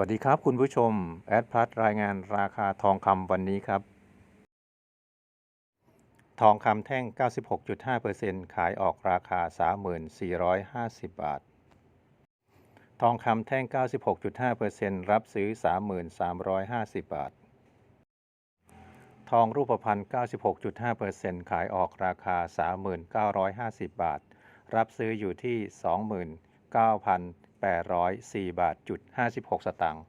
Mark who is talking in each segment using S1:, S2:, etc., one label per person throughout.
S1: วัสดีครับคุณผู้ชมแอดพลัสรายงานราคาทองคำวันนี้ครับ ทองคำแท่ง 96.5%ขายออกราคา 3450 บาท ทองคำแท่ง 96.5%รับซื้อ 3350 บาท ทองรูปพรรณ 96.5%ขายออกราคา 3950 บาท รับซื้ออยู่ที่ 29,000 804บาทจุด56 สตางค์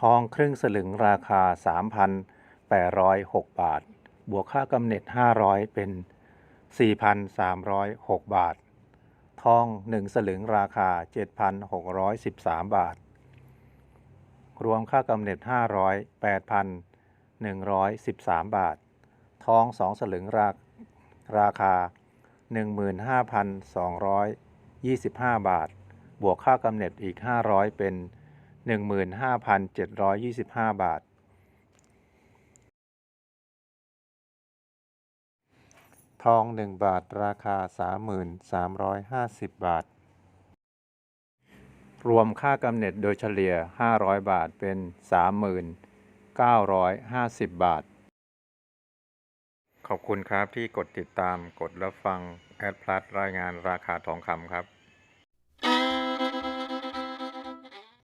S1: ทองครึ่งสลึงราคา 3,806 บาท บวกค่ากำเนิด500 เป็น 4,306 บาท ทอง 1 สลึงราคา 7,613 บาท รวมค่ากำเนิด500 8,113 บาท ทอง 2 สลึงราราคา 15,225 บาท บวกค่ากำเนิดอีก 500 เป็น 15,725 บาท ทอง 1 บาทราคา 3,350 บาท รวมค่ากำเนิดโดยเฉลี่ย 500 บาทเป็น 3,950 บาท ขอบคุณครับที่กดติดตามกดรับฟังแอดพลัสรายงานราคาทองคำครับ